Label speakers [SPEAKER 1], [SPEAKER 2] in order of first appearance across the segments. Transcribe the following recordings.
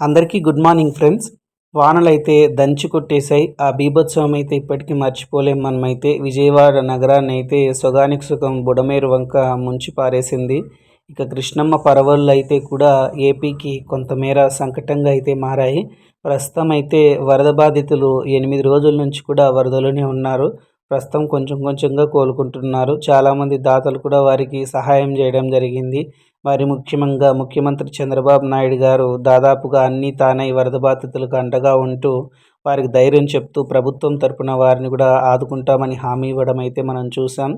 [SPEAKER 1] అందరికీ good morning friends. వానలైతే దంచి కొట్టేశాయి. ఆ బీభత్సవం అయితే ఇప్పటికీ మర్చిపోలేం మనమైతే. విజయవాడ నగరాన్ని అయితే సుగానికి సుఖం బుడమేరు వంక ముంచి పారేసింది. ఇక కృష్ణమ్మ పరవళ్ళు అయితే కూడా ఏపీకి కొంతమేర సంకటంగా అయితే మారాయి. ప్రస్తుతం అయితే వరద బాధితులు ఎనిమిది రోజుల నుంచి కూడా వరదలోనే ఉన్నారు. ప్రస్తుతం కొంచెం కొంచెంగా కోలుకుంటున్నారు. చాలామంది దాతలు కూడా వారికి సహాయం చేయడం జరిగింది. మరి ముఖ్యంగా ముఖ్యమంత్రి చంద్రబాబు నాయుడు గారు దాదాపుగా అన్నీ తానై వరద బాధితులకు అండగా ఉంటూ వారికి ధైర్యం చెప్తూ ప్రభుత్వం తరపున వారిని కూడా ఆదుకుంటామని హామీ ఇవ్వడం అయితే మనం చూసాం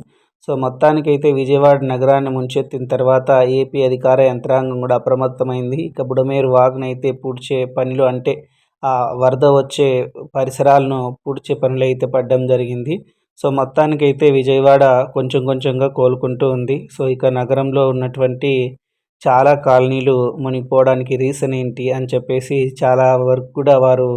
[SPEAKER 1] సో మొత్తానికైతే విజయవాడ నగరాన్ని ముంచెత్తిన తర్వాత ఏపీ అధికార యంత్రాంగం కూడా అప్రమత్తమైంది. ఇక బుడమేరు వాగ్నైతే పూడ్చే పనులు అంటే వరద వచ్చే పరిసరాలను పూడ్చే పనులు అయితే పడడం జరిగింది. సో మొత్తానికైతే విజయవాడ కొంచెం కొంచెంగా కోలుకుంటూ ఉంది. సో ఇక నగరంలో ఉన్నటువంటి చాలా కాలనీలు మునిగిపోవడానికి రీజన్ ఏంటి అని చెప్పేసి చాలా వరకు కూడా వారు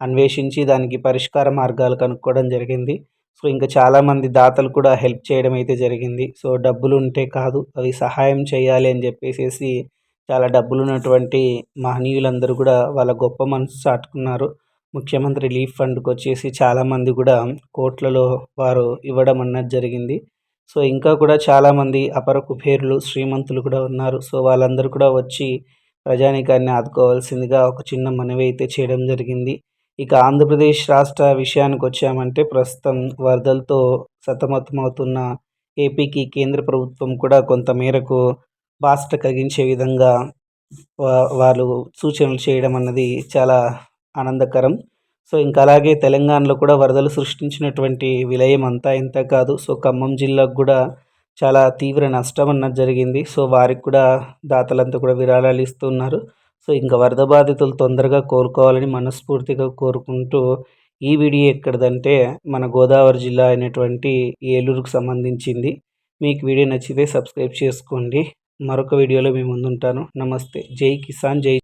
[SPEAKER 1] అన్వేషించి దానికి పరిష్కార మార్గాలు కనుక్కోవడం జరిగింది. సో ఇంకా చాలామంది దాతలు కూడా హెల్ప్ చేయడం అయితే జరిగింది. సో డబ్బులు ఉంటే కాదు అవి సహాయం చేయాలి అని చెప్పేసి చాలా డబ్బులు ఉన్నటువంటి మహనీయులందరూ కూడా వాళ్ళ గొప్ప మనసు చాటుకున్నారు. ముఖ్యమంత్రి రిలీఫ్ ఫండ్కి వచ్చేసి చాలామంది కూడా కోట్లలో వారు ఇవ్వడం అన్నది జరిగింది. సో ఇంకా కూడా చాలామంది అపర కుబేరులు శ్రీమంతులు కూడా ఉన్నారు. సో వాళ్ళందరూ కూడా వచ్చి ప్రజానీకాన్ని ఆదుకోవాల్సిందిగా ఒక చిన్న మనవి అయితే చేయడం జరిగింది. ఇక ఆంధ్రప్రదేశ్ రాష్ట్ర విషయానికి వచ్చామంటే ప్రస్తుతం వరదలతో సతమతమవుతున్న ఏపీకి కేంద్ర ప్రభుత్వం కూడా కొంత మేరకు బాస్ట కలిగించే విధంగా వాళ్ళు సూచనలు చేయడం అన్నది చాలా ఆనందకరం. సో ఇంకా అలాగే తెలంగాణలో కూడా వరదలు సృష్టించినటువంటి విలయం అంతా ఇంత కాదు. సో ఖమ్మం జిల్లాకు కూడా చాలా తీవ్ర నష్టం అన్నది జరిగింది. సో వారికి కూడా దాతలంతా కూడా విరాళాలు ఇస్తున్నారు సో ఇంకా వరద బాధితులు తొందరగా కోలుకోవాలని మనస్ఫూర్తిగా కోరుకుంటూ ఈ వీడియో ఎక్కడిదంటే మన గోదావరి జిల్లా అయినటువంటి ఏలూరుకు సంబంధించింది. మీకు వీడియో నచ్చితే సబ్స్క్రైబ్ చేసుకోండి. మరొక వీడియోలో మేము ముందుంటాను. నమస్తే. జై కిసాన్ జై